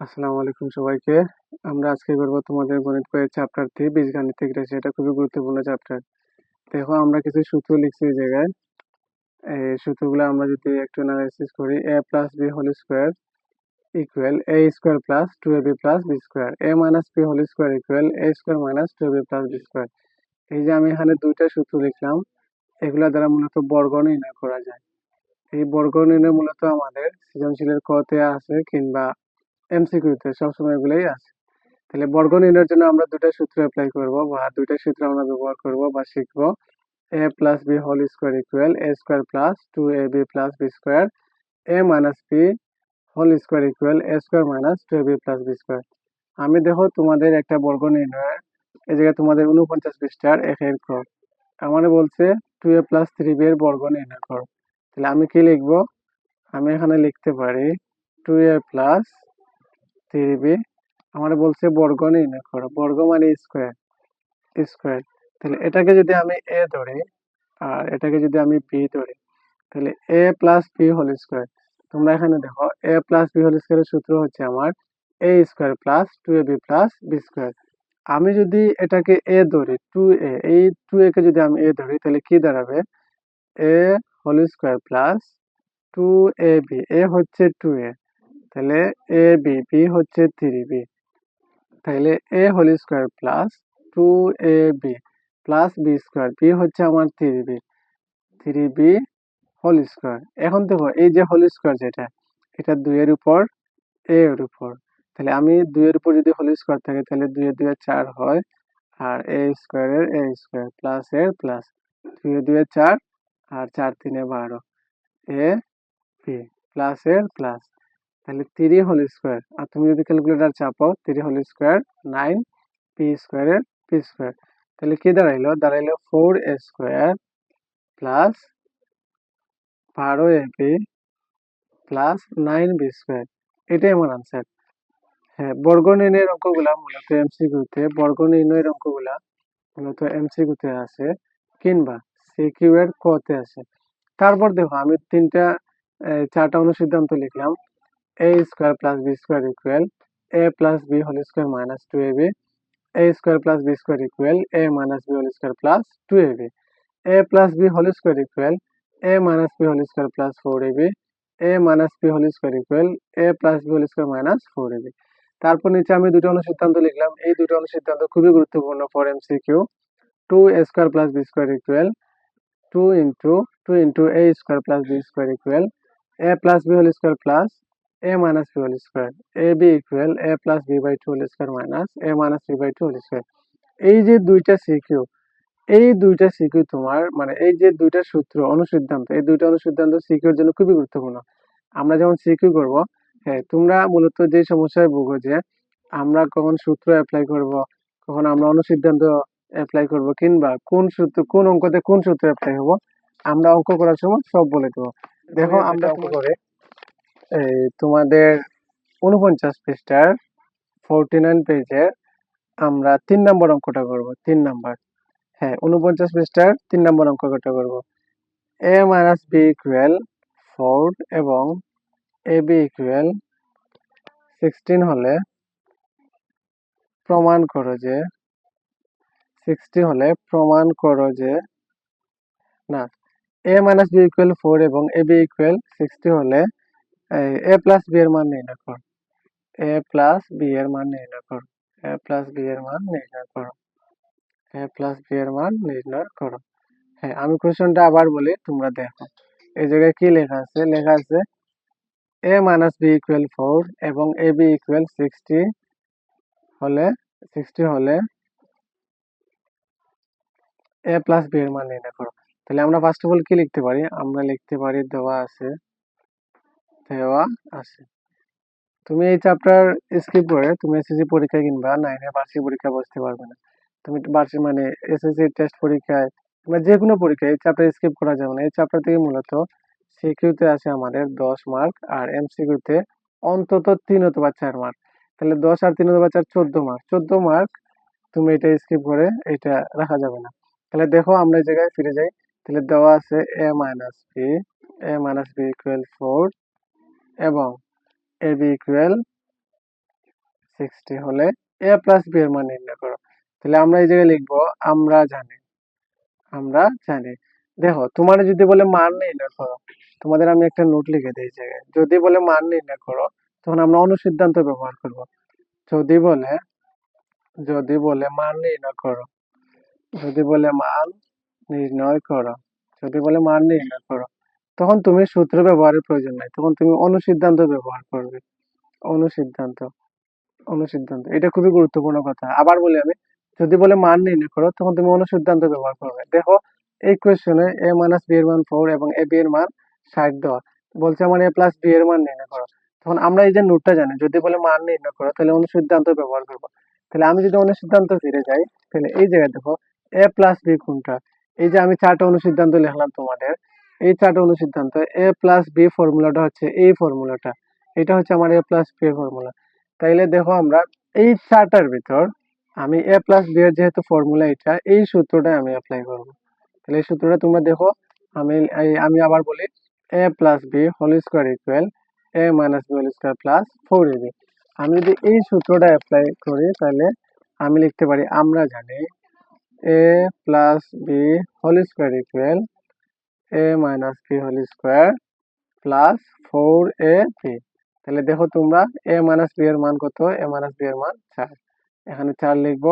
আসসালামু আলাইকুম সবাইকে। আমরা আজকে করব তোমাদের গণিত বইয়ের চ্যাপ্টার থ্রি বীজগাণিতিক রাশি এটা খুবই গুরুত্বপূর্ণ চ্যাপ্টার দেখো, আমরা কিছু সূত্র লিখছি এই জায়গায়। এই সূত্রগুলো আমরা যদি একটু অ্যানালাইসিস করি a plus b whole square equal a square plus two a b plus b square a minus b whole square equal a square minus two b plus b square এই যে আমি এখানে দুইটা সূত্র লিখলাম, এগুলা দ্বারা মূলত বর্গ নির্ণয় করা যায়। এই বর্গ নির্ণয় মূলত আমাদের সৃজনশীলের কতে আছে কিংবা এমসিকিউতে সবসময় এগুলোই আছে। তাহলে বর্গ নির্ণয়ের জন্য আমরা দুইটা সূত্র অ্যাপ্লাই করব বা দুইটা সূত্র আমরা ব্যবহার করব বা শিখব। A plus b whole square equal a square plus two a b plus b square a minus b whole square equal a square minus two a b plus b square আমি দেখো তোমাদের একটা বর্গ নির্ণয়ের, এই জায়গায় তোমাদের উনপঞ্চাশ পৃষ্ঠার এক এর ক। আমার বলছে two a plus three b এর বর্গ নির্ণয় করো। তাহলে আমি কি লিখব? আমি এখানে লিখতে পারি টু এ প্লাস থ্রি আমার বলছে বর্গ নির্ণয় করো, বর্গ মানে স্কোয়ার স্কোয়ার তাহলে এটাকে যদি আমি এ ধরি, আর এটাকে যদি আমি বি ধরি, তাহলে a plus b whole square তোমরা এখানে দেখো এ প্লাস বি হোল স্কোয়ারের সূত্র হচ্ছে আমার a square plus two a b plus b square আমি যদি এটাকে এ ধরি টু এ এই টু এ কে যদি আমি এ ধরি, তাহলে কি দাঁড়াবে? A whole square plus two a b a হচ্ছে টু এ তাহলে এ বি বি হচ্ছে থ্রি বি তাহলে a whole square plus two a b plus b square b হচ্ছে আমার three b three b whole square এখন দেখো, এই যে হোল স্কোয়ার যেটা, এটা দুইয়ের উপর এ এর উপর। তাহলে আমি দুইয়ের উপর যদি হোল স্কোয়ার থাকে, তাহলে দুইয়ে দুয়ে চার হয়, আর এ স্কোয়ারের এ স্কোয়ার প্লাস এর প্লাস দুইয়ে দুয়ে চার, আর চার তিনে বারো। এ বি প্লাস এর প্লাস তাহলে থ্রি হোল স্কোয়ার আর তুমি যদি ক্যালকুলেটার চাপো three whole square nine p স্কোয়ারের পি স্কোয়ার তাহলে কি দাঁড়াইলো? দাঁড়াইলো ফোর এ স্কোয়ার প্লাস বারো a p plus nine b square এটাই আমার আনসার হ্যাঁ বর্গ নির্ণয়ের অঙ্কগুলা মূলত এমসিকিউতে বর্গ নির্ণয়ের অঙ্কগুলা মূলত এমসিকিউতে আছে। কিংবা সিকিউ এর কতে আছে। তারপর দেখো, আমি তিনটা চারটা অনুসিদ্ধান্ত লিখলাম। B whole square minus two a b a square plus b square equal a minus b whole square plus two a b a plus b whole square equal a minus b whole square plus four a b a minus b whole square equal a plus b whole square minus four a b তারপর নিচে আমি দুটো অনুসিদ্ধান্ত লিখলাম। এই দুটো অনুসিদ্ধান্ত খুবই গুরুত্বপূর্ণ for MCQ two a square plus b square equal two into two into a square plus b square equal a plus b whole square plus a minus b whole square. Ab equal a plus b by 2 whole square minus a minus b by 2 whole square. এই যে দুইটা CQ এই দুইটা CQ তোমার মানে এই যে দুইটা সূত্র অনুসিদ্ধান্ত এই দুইটা অনুসিদ্ধান্ত সিকিউর জন্য খুবই গুরুত্বপূর্ণ। আমরা যখন সিকিউ করব হ্যাঁ তোমরা মূলত যে সমস্যায় ভোগো যে আমরা কখন সূত্র অ্যাপ্লাই করব কখন আমরা অনুসিদ্ধান্ত অ্যাপ্লাই করব কিংবা কোন সূত্র কোন অঙ্কতে কোন সূত্র অ্যাপ্লাই হব আমরা অঙ্ক করার সময় সব বলে দেবো। দেখো আমরা অঙ্ক করে। এই তোমাদের উনপঞ্চাশ পৃষ্ঠার ফোরটি নাইন পেজের আমরা তিন নম্বর অঙ্কটা করব, তিন নম্বর। হ্যাঁ উনপঞ্চাশ পৃষ্ঠার তিন নম্বর অঙ্কটা করব। A minus b equal four এবং এ বি ইকুয়াল সিক্সটিন হলে প্রমাণ করো যে সিক্সটি হলে প্রমাণ করো যে, না a minus b equal four এবং এ বি ইকুয়াল সিক্সটি হলে এ প্লাস বি এর মান নির্ণয় করো। এ প্লাস বি এর মান নির্ণয় করো। এ প্লাস বি এর মান নির্ণয় করো। এ প্লাস বি এর মান নির্ণয় করো। হ্যাঁ আমি কোশ্চেনটা আবার বলি, তোমরা দেখো। এই জায়গায় কি লেখা আছে? লেখা আছে a minus b equal four এবং এ বি ইকুয়াল সিক্সটি হলে সিক্সটি হলে এ প্লাস বি এর মান নির্ণয় করো। তাহলে আমরা ফার্স্ট অফ অল কি লিখতে পারি? আমরা লিখতে পারি দেওয়া আছে দেওয়া আছে। তুমি এই চ্যাপ্টার স্কিপ করে তুমি এসএসসি পরীক্ষা কিংবা নাইনের বার্ষিক পরীক্ষা বসতে পারবে না। তুমি বার্ষিক মানে এসএসসি টেস্ট পরীক্ষায় কিংবা যে কোনো পরীক্ষায় এই চ্যাপ্টার স্কিপ করা যাবে না। এই চ্যাপ্টার থেকে মূলত সিকিউতে আছে আমাদের দশ মার্ক আর এমসিকিউতে অন্তত তিন অথবা চার মার্ক তাহলে দশ আর তিন অথবা চার চোদ্দ মার্ক চোদ্দ মার্ক তুমি এটা স্কিপ করে এটা রাখা যাবে না। তাহলে দেখো আমরা এই জায়গায় ফিরে যাই। তাহলে দেওয়া আছে a minus b a minus b equal four এবং এ বি ইকুয়াল সিক্সটি হলে এ প্লাস বি এর মান নির্ণয় করো। তাহলে আমরা এই জায়গায় লিখব, আমরা জানি আমরা জানি। দেখো, তোমার যদি বলে মান নির্ণয় করো, তোমাদের আমি একটা নোট লিখে দিই জায়গায়। যদি বলে মান নির্ণয় করো, তখন আমরা অনুসিদ্ধান্ত ব্যবহার করব। যদি বলে যদি বলে মান নির্ণয় করো, যদি বলে মান নির্ণয় করো, যদি বলে মান নির্ণয় করো তখন তুমি সূত্র ব্যবহারের প্রয়োজন নাই। তখন তুমি অনুসিদ্ধান্ত ব্যবহার করবে। অনুসিদ্ধান্ত। অনুসিদ্ধান্ত। এটা খুবই গুরুত্বপূর্ণ কথা। আবার বলি আমি, যদি বলে মান নির্ণয় করো, তখন তুমি অনুসিদ্ধান্ত ব্যবহার করবে। দেখো, এই কোয়েশ্চনে এ মাইনাস বি এর মান ফোর এবং এ বি এর মান ষাট দেওয়া। বলছে আমার এ প্লাস বি এর মান নির্ণয় করো। তখন আমরা এই যে নোটটা জানি, যদি বলে মান নির্ণয় করো, তাহলে অনুসিদ্ধান্ত ব্যবহার করব। তাহলে আমি যদি অনুসিদ্ধান্ত ফিরে যাই, তাহলে এই জায়গায় দেখো এ প্লাস বি কোনটা? এই যে আমি চারটা অনুসিদ্ধান্ত লিখলাম তোমাদের। এই চারটা অনুসিদ্ধান্ত এ প্লাস বি ফর্মুলাটা হচ্ছে এই ফর্মুলাটা এটা হচ্ছে আমার এ প্লাস বি ফর্মুলা তাইলে দেখো আমরা এই চারটার ভিতর আমি এ প্লাস বি এর যেহেতু ফর্মুলা এটা, এই সূত্রটা আমি অ্যাপ্লাই করব। তাহলে এই সূত্রটা তোমরা দেখো, আমি আমি আবার বলি a plus b whole square equal a minus b whole square plus four a b আমি যদি এই সূত্রটা অ্যাপ্লাই করি তাহলে আমি লিখতে পারি, আমরা জানি a plus b whole square equal a minus b whole square plus four a b তাহলে দেখো তোমরা এ মাইনাস বি এর মান কত? এ মাইনাস বি এর মান চার। এখানে চার লিখব,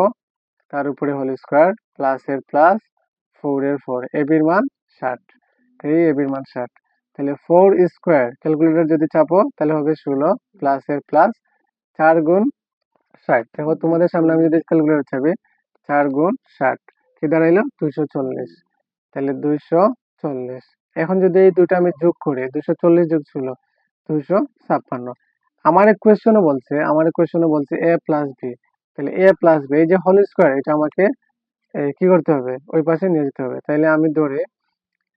তার উপরে হোল স্কোয়ার প্লাস এর প্লাস ফোর এর ফোর এ বির মান ষাট। এই এ বির মান ষাট। তাহলে ফোর স্কোয়ার ক্যালকুলেটর যদি চাপো, তাহলে হবে ষোলো প্লাস এর প্লাস চার গুণ ষাট। দেখো তোমাদের সামনে আমি যদি ক্যালকুলেটর চাপি, চার গুণ ষাট। কি দাঁড়াইলো? দুইশো চল্লিশ। তাহলে দুইশো চল্লিশ। এখন যদি এই দুটো আমি যোগ করি, দুইশো চল্লিশ যোগ ছিল দুইশো ছাপ্পান্ন। আমার এক কোয়েশনও বলছে, আমার এক কোয়েশনও বলছে এ প্লাস বি তাহলে এ প্লাস বি এই যে হোল স্কোয়ার এটা আমাকে কি করতে হবে? ওই পাশে নিয়ে যেতে হবে। তাইলে আমি ধরে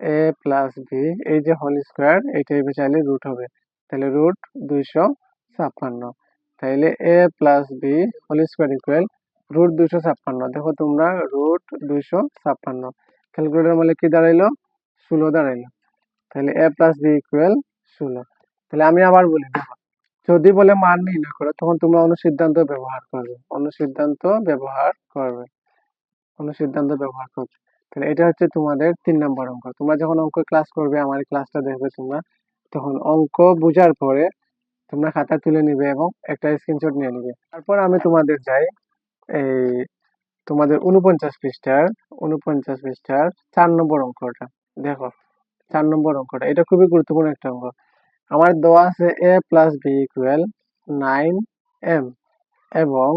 এ প্লাস বি এই যে হোল স্কোয়ার এটা এই চাইলে রুট হবে। তাহলে রুট দুইশো ছাপ্পান্ন। তাইলে a plus b whole square equal root দুইশো ছাপ্পান্ন। দেখো তোমরা রুট দুইশো ছাপ্পান্ন। ক্যালকুলেটর মানে কি দাঁড়াইলো? ষোলো দাঁড়াইলো। তাহলে এ প্লাস বি ইকুয়াল ষোলো। তাহলে আমি আবার বলি দেখো যদি বলে মান নির্ণয় করো, তখন তোমরা অনুসিদ্ধান্ত ব্যবহার করবে। অনুসিদ্ধান্ত ব্যবহার করবে। অনুসিদ্ধান্ত ব্যবহার করবে। তাহলে এটা হচ্ছে তোমাদের তিন নম্বর অঙ্ক। তোমরা যখন অঙ্ক ক্লাস করবে, আমার ক্লাসটা দেখবে তোমরা, তখন অঙ্ক বোঝার পরে তোমরা খাতা তুলে নিবে এবং একটা স্ক্রিনশট নিয়ে নিবে। তারপর আমি তোমাদের যাই, এই তোমাদের উনপঞ্চাশ পৃষ্ঠার উনপঞ্চাশ পৃষ্ঠার চার নম্বর অঙ্কটা। দেখো, চার নম্বর অঙ্কটা, এটা খুবই গুরুত্বপূর্ণ একটা অঙ্ক। আমার দেওয়া আছে a plus b equal nine m এবং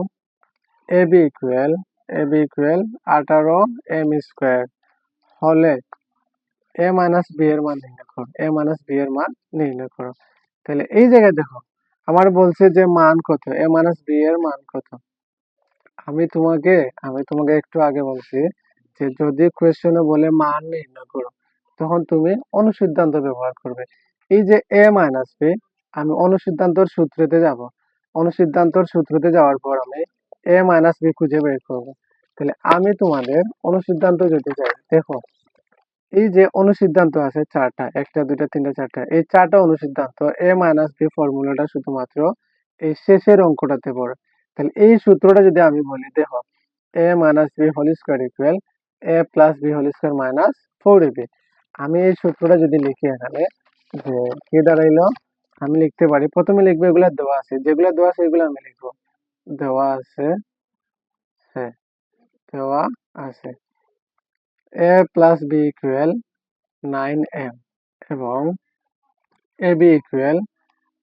a b equal a b equal আঠারো এম স্কোয়ার হলে এ মাইনাস বি এর মান নির্ণয় করো এ মাইনাস বি এর মান নির্ণয় করো। তাহলে এই জায়গায় দেখো, আমার বলছে যে মান কত এ মাইনাস বি এর মান কত। আমি তোমাকে আমি তোমাকে একটু আগে বলছি যে যদি কোয়েশ্চনে বলে মান নির্ণয় করো তখন তুমি অনুসিদ্ধান্ত ব্যবহার করবে। এই যে এ মাইনাস বি আমি অনুসিদ্ধান্তর সূত্রতে যাব। অনুসিদ্ধান্তর সূত্রতে যাওয়ার পর আমি এ মাইনাস বি খুঁজে বের করব। তাহলে আমি তোমাদের অনুসিদ্ধান্ত যদি যাই দেখো, এই যে অনুসিদ্ধান্ত আছে চারটা, একটা, দুইটা, তিনটা, চারটা, এই চারটা অনুসিদ্ধান্ত এ মাইনাস বি ফর্মুলাটা শুধুমাত্র এই শেষের অঙ্কটাতে পড়ে। তাহলে এই সূত্রটা যদি আমি বলি, দেখো a minus b whole square equal a plus b whole square minus four b আমি এই সূত্রটা যদি লিখি এখানে, যে কি দাঁড়াইলো? আমি লিখতে পারি। প্রথমে লিখব এগুলা দেওয়া আছে। যেগুলা দেওয়া আছে, এগুলো আমি লিখব। দেওয়া আছে হ্যাঁ দেওয়া আছে। A plus b equal nine m এবং এ বি ইকুয়াল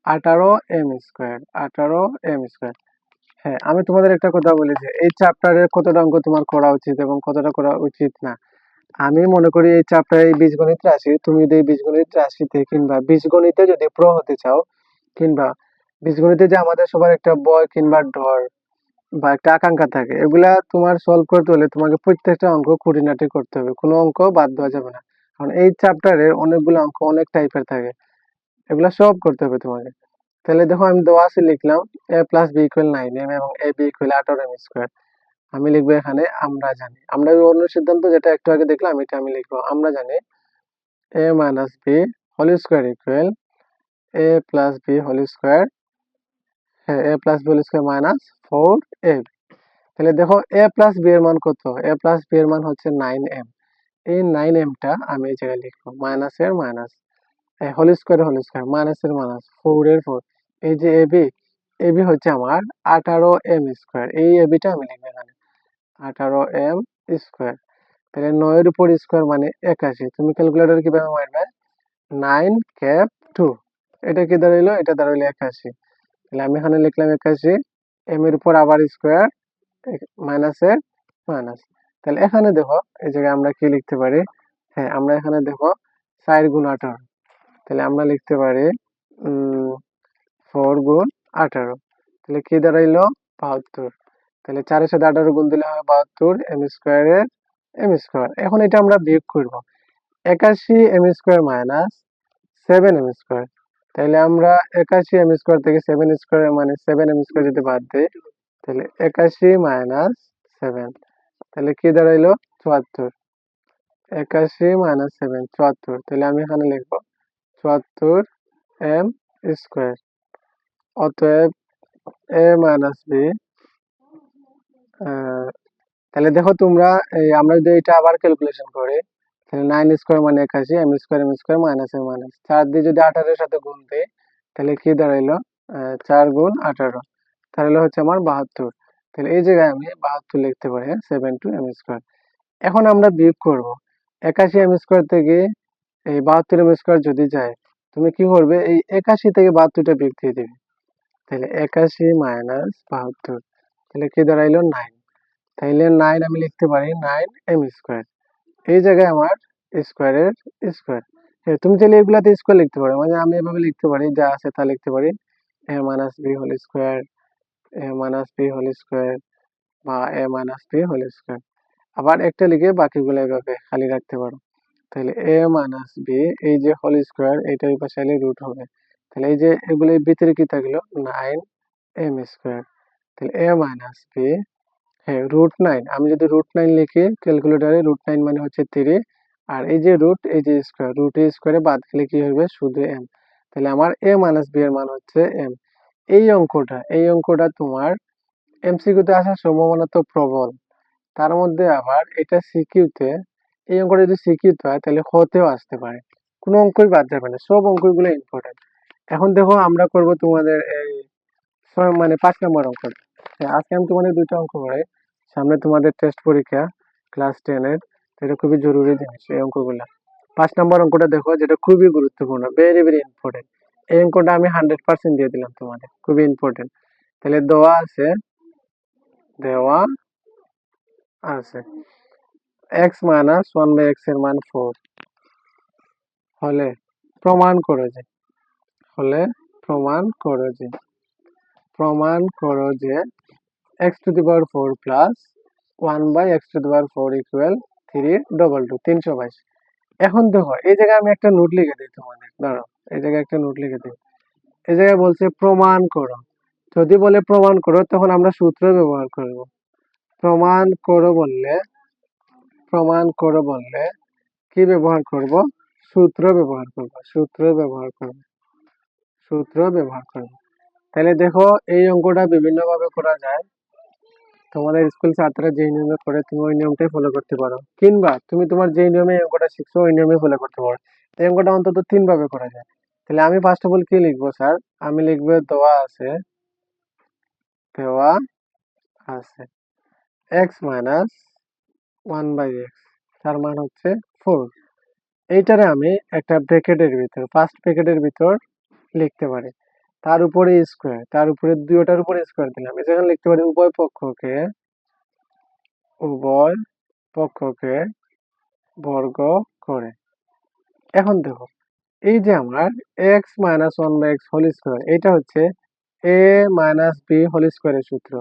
আঠারো এম স্কোয়ার আঠারো এম স্কোয়ার হ্যাঁ আমি তোমাদের একটা কথা বলি যে, এই চ্যাপ্টারের কতটা অঙ্ক তোমার করা উচিত এবং কতটা করা উচিত না। আমি মনে করি এই এই বীজগণিত রাশি, তুমি যদি বীজগণিত রাশিতে কিংবা বীজগণিতে যদি প্রো হতে চাও, কিংবা বীজগণিতে যে আমাদের সবার একটা বয় কিংবা ডর বা একটা আকাঙ্ক্ষা থাকে, এগুলা তোমার সলভ করতে হলে তোমাকে প্রত্যেকটা অঙ্ক খুঁটিনাটি করতে হবে। কোনো অঙ্ক বাদ দেওয়া যাবে না। কারণ এই চ্যাপ্টারের অনেকগুলো অঙ্ক, অনেক টাইপের থাকে। এগুলা সব করতে হবে তোমাকে। তাহলে দেখো আমি দেওয়া আছে লিখলাম a plus b equal nine m এবং এ বি ইকুয়াল আঠারো এম স্কোয়ার আমি লিখব এখানে, আমরা জানি। আমরা অন্য সিদ্ধান্ত যেটা একটু আগে দেখলাম, এটা আমি লিখব। আমরা জানি a minus b whole square equal a plus b whole square হ্যাঁ a plus b whole square minus four a তাহলে দেখো এ প্লাস বি এর মান কত? এ প্লাস বি এর মান হচ্ছে নাইন এম এই নাইন এমটা আমি এই জায়গায় লিখব। মাইনাস এর minus whole square whole square মাইনাসের মাইনাস ফোর এর ফোর এই যে এবি এবি হচ্ছে আমার আঠারো এম স্কোয়ার এই এ এবিটা আমি লিখব এখানে। আঠারো এম স্কোয়ার। তাহলে নয়ের উপর স্কোয়ার মানে একাশি। তুমি ক্যালকুলেটর কীভাবে মারবে? Nine cap two. এটা কি দাঁড়াইলো? এটা দাঁড়াইলো একাশি। তাহলে আমি এখানে লিখলাম একাশি। এম এর উপর আবার স্কোয়ার মাইনাসের মাইনাস তাহলে এখানে দেখো, এই জায়গায় আমরা কি লিখতে পারি? হ্যাঁ আমরা এখানে দেখো, চার গুণ আঠারো। তাহলে আমরা লিখতে পারি ফোর গুণ আঠারো। তাহলে কি দাঁড়াইলো? বাহাত্তর। তাহলে চারের সাথে আঠারো গুণ দিলে হয় বাহাত্তর এম স্কোয়ারের এম স্কোয়ার এখন এটা আমরা বিয়োগ করব। একাশি m square minus seven m square তাহলে আমরা একাশি এম স্কোয়ার থেকে সেভেন স্কোয়ার মানে সেভেন এম স্কোয়ার যদি বাদ দিই, তাহলে একাশি মাইনাস সেভেন তাহলে কি দাঁড়াইলো? চুয়াত্তর। একাশি মাইনাস সেভেন চুয়াত্তর। তাহলে আমি এখানে লিখব, চুয়াত্তর এম স্কোয়ার অতএব এ মাইনাস বি তাহলে দেখো তোমরা আমরা যদি এটা আবার ক্যালকুলেশন করি, তাহলে নাইন স্কোয়ার মানে একাশি m square m square minus m minus চার দিয়ে যদি আঠারোর সাথে গুণ দেয় তাহলে কি দাঁড়াইলো? চার গুণ আঠারো। তাহলে হচ্ছে আমার বাহাত্তর। তাহলে এই জায়গায় আমি বাহাত্তর লিখতে পারি হ্যাঁ সেভেন টু এম স্কোয়ার এখন আমরা বিয়োগ করব। একাশি এম স্কোয়ার থেকে এই বাহাত্তর এম স্কোয়ার যদি যায়, তুমি কি করবে? এই একাশি থেকে বাহাত্তরটা বিয়োগ দিয়ে দিবে। তাহলে একাশি মাইনাস বাহাত্তর। তাহলে কি দাঁড়াইলো? নাইন তাইলে নাইন আমি লিখতে পারি নাইন এম স্কোয়ার এই জায়গায় আমার স্কোয়ারের স্কোয়ার তুমি চাইলে এগুলাতে স্কোয়ার লিখতে পারো। মানে আমি এভাবে লিখতে পারি, যা আছে তা লিখতে পারি। A minus b whole square a minus b whole square বা a minus b whole square আবার একটা লিখে বাকিগুলো এভাবে খালি রাখতে পারো। তাহলে এ মাইনাস বি এই যে হোল স্কোয়ার এইটা ওই পাশে রুট হবে। তাহলে এই যে এগুলো ভিতরে কি থাকল? নাইন এম স্কোয়ার তাহলে এ মাইনাস বি হ্যাঁ রুট নাইন আমি যদি রুট নাইন লিখি ক্যালকুলেটারে রুট নাইন মানে হচ্ছে থ্রি আর এই যে রুট এই যে স্কোয়ার রুট স্কোয়ারে বাদ গেলে কি হবে? শুধু এম তাহলে আমার এ মাইনাস বি এর মান হচ্ছে এম এই অঙ্কটা এই অঙ্কটা তোমার এমসিকিউতে আসার সম্ভাবনা তো প্রবল। তার মধ্যে আবার এটা সিকিউতে এই অঙ্কটা যদি সিকিউতে হয়, তাহলে হতেও আসতে পারে। কোনো অঙ্কই বাদ যাবে না, সব অঙ্কগুলো ইম্পর্টেন্ট এখন দেখো আমরা করব তোমাদের এই মানে পাঁচ নম্বর অঙ্কটা। আজকে আমি তোমাদের দুইটা অঙ্ক করাই। সামনে তোমাদের টেস্ট পরীক্ষা ক্লাস টেনের এটা খুবই জরুরি জিনিস এই অঙ্কগুলা। পাঁচ নম্বর অঙ্কটা দেখো, যেটা খুবই গুরুত্বপূর্ণ ভেরি ভেরি ইম্পর্টেন্ট এই অঙ্কটা আমি হান্ড্রেড পার্সেন্ট দিয়ে দিলাম তোমাদের, খুবই ইম্পর্টেন্ট তাহলে দেওয়া আছে দেওয়া আছে। এক্স মাইনাস ওয়ান বাই এক্সের মান ফোর হলে প্রমাণ করো যে হলে প্রমাণ করো যে প্রমাণ করো যে x to the power four plus one by x to the power four equal three double two তিনশো বাইশ। এখন দেখো, এই জায়গায় আমি একটা নোট লিখে দিই তোমাদের ধরো এই জায়গায় একটা নোট লিখে দিই। এই জায়গায় বলছে প্রমাণ করো। যদি বলে প্রমাণ করো, তখন আমরা সূত্র ব্যবহার করব। প্রমাণ করো বললে, প্রমাণ করো বললে কি ব্যবহার করব? সূত্র ব্যবহার করব, সূত্র ব্যবহার করব, সূত্র ব্যবহার করব। তাহলে দেখো, এই অঙ্কটা বিভিন্ন ভাবে করা যায়। তোমাদের স্কুল ছাত্ররা যে নিয়মে করে তুমি ওই নিয়মটাই ফলো করতে পারো। কিংবা তুমি তোমার যে নিয়মে এই অঙ্কটা শিখছো, ওই নিয়মে ফলো করতে পারো। এই অঙ্কটা অন্তত তিন ভাবে করা যায়। তাহলে আমি ফার্স্ট অফ অল কি লিখব স্যার আমি লিখব, দেওয়া আছে দেওয়া আছে। X minus one by x তার মান হচ্ছে ফোর এইটারে আমি একটা ব্র্যাকেটের ভিতর ফার্স্ট ব্র্যাকেটের ভিতর লিখতে পারি। তার উপরে স্কোয়ার তার উপরে দুইটার উপরে স্কোয়ার দিলাম যেখানে লিখতে পারি উভয় পক্ষকে উভয় পক্ষকে বর্গ করে। এখন দেখো, এই যে আমার x minus one by x whole square এটা হচ্ছে এ মাইনাস বি হোল স্কোয়ারের সূত্র।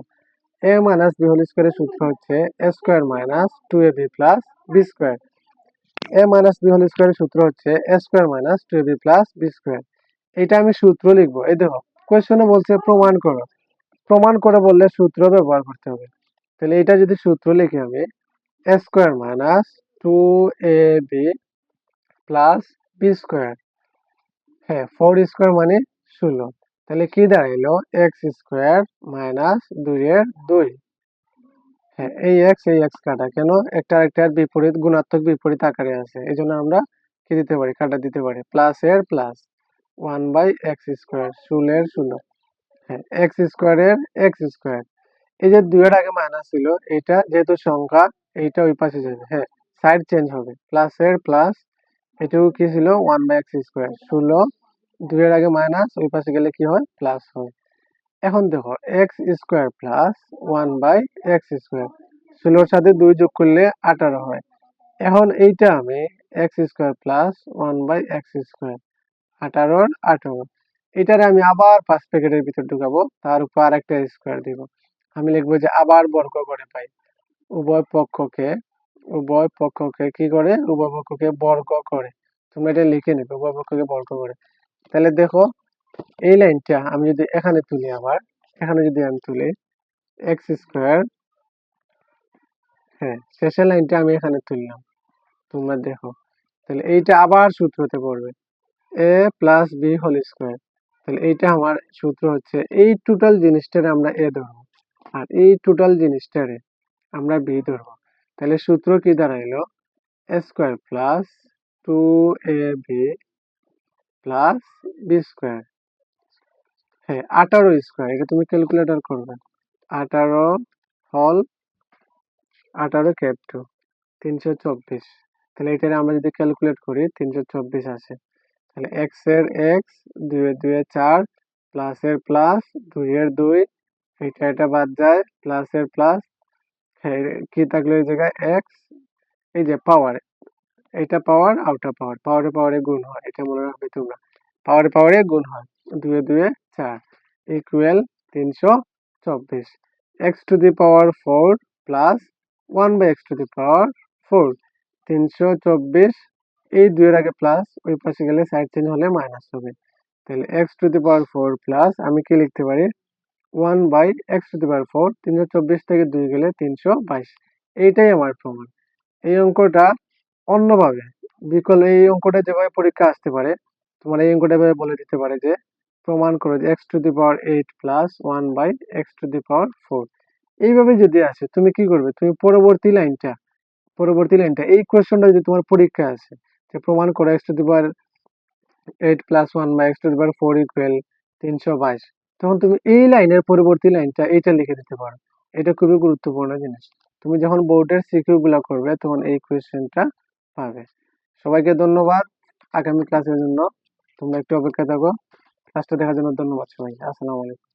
এ মাইনাস বি হোল স্কোয়ারের সূত্র হচ্ছে a square minus two a b plus b square a minus b whole স্কোয়ারের সূত্র হচ্ছে a square minus two a b plus b square এটা আমি সূত্র লিখব। এই দেখো কোয়েশনে বলছে প্রমাণ করো। প্রমাণ করে বললে সূত্র ব্যবহার করতে হবে। তাহলে এটা যদি সূত্র লিখি আমি a square minus two a b plus b square হ্যাঁ ফোর স্কোয়ার মানে ষোলো। তাহলে কি দাঁড়াইলো? এক্স স্কোয়ার মাইনাস দুইয়ের দুই। হ্যাঁ এই এক্স এই এক্স কাটা। কেন? একটা আরেকটার বিপরীত, গুণাত্মক বিপরীত আকারে আছে। এই জন্য আমরা কি দিতে পারি? কাটা দিতে পারি। প্লাস এর plus one by x square ষোলের ষোলো হ্যাঁ এক্স স্কোয়ারের এক্স স্কোয়ার এই যে দুইয়ের আগে মাইনাস ছিল, এটা যেহেতু সংখ্যা, এইটা ওই পাশে যাবে। হ্যাঁ সাইড চেঞ্জ হবে। প্লাস এর প্লাস এটাও কি ছিল? ওয়ান বাই এক্স স্কোয়ার ষোলো দুইয়ের আগে মাইনাস ওই পাশে গেলে কি হয়? প্লাস হয়। এখন দেখো x square plus one by x square ষোলোর সাথে দুই যোগ করলে আঠারো হয়। এখন এইটা আমি x square plus one by x square আঠারোর আঠারো। এটারে আমি আবার পাঁচ প্যাকেটের ভিতর ঢুকাবো, তার উপর আরেকটা স্কোয়ার দিব। আমি লিখব যে আবার বর্গ করে পাই। উভয় পক্ষকে উভয় পক্ষকে কি করে? উভয় পক্ষকে বর্গ করে। তুমি এটা লিখে নেবে, উভয় পক্ষকে বর্গ করে। তাহলে দেখো, এই লাইনটা আমি যদি এখানে তুলি আবার, এখানে যদি আমি তুলি এক্স স্কোয়ার হ্যাঁ শেষের লাইনটা আমি এখানে তুললাম। তোমরা দেখো, তাহলে এইটা আবার সূত্রতে পড়বে। A plus b whole square তাহলে এইটা আমার সূত্র হচ্ছে, এই টোটাল জিনিসটারে আমরা এ ধরবো আর এই টোটাল জিনিসটারে আমরা বি ধরবো। তাহলে সূত্র কি দাঁড়াইলো? A square plus two a b plus b square হ্যাঁ আঠারো স্কোয়ার এটা তুমি ক্যালকুলেটর করবে। আঠারো হল আঠারো ক্যাপ টু তিনশো চব্বিশ। তাহলে এটারে আমরা যদি ক্যালকুলেট করি, তিনশো চব্বিশ আসে। তাহলে এক্সের এক্স দুই দুয়ে চার প্লাস এর প্লাস দুই এর দুই এটা এটা বাদ যায় প্লাস এর প্লাস কি থাকল এই জায়গায়? এক্স এই যে পাওয়ার এটা পাওয়ার আউটার পাওয়ার পাওয়ারে পাওয়ারে গুণ হয়, এটা মনে রাখবে তোমরা পাওয়ারে পাওয়ারে গুণ হয়, দুয়ে দুয়ে চার ইকুয়াল তিনশো চব্বিশ x to the power four plus one by x to the power four তিনশো চব্বিশ এই দুইয়ের আগে প্লাস ওই পাশে গেলে সাইড চেঞ্জ হলে মাইনাস হবে। তাহলে x to the power four plus আমি কি লিখতে পারি? One by x to the power four তিনশো চব্বিশ থেকে দুই গেলে তিনশো বাইশ। এইটাই আমার প্রমাণ। এই অঙ্কটা অন্যভাবে বিকল এই অঙ্কটা যেভাবে পরীক্ষা আসতে পারে, তোমার এই অঙ্কটা এভাবে বলে দিতে পারে যে, প্রমাণ করো যে x to the power eight plus one by x to the power four এইভাবে যদি আসে, তুমি কি করবে? তুমি পরবর্তী লাইনটা পরবর্তী লাইনটা এই কোয়েশ্চনটা যদি তোমার পরীক্ষা আসে যে প্রমাণ করো x to the power eight plus one by x to the power four equal তিনশো বাইশ। তখন তুমি এই লাইনের পরবর্তী লাইনটা এইটা লিখে দিতে পারো। এটা খুবই গুরুত্বপূর্ণ জিনিস। তুমি যখন বোর্ডের সিকিউ গুলা করবে, তখন এই কোয়েশ্চেনটা পাবে। সবাইকে ধন্যবাদ। আগামী ক্লাসের জন্য তোমরা একটু অপেক্ষা থাকো। ক্লাসটা দেখার জন্য ধন্যবাদ সবাই আসসালামু আলাইকুম।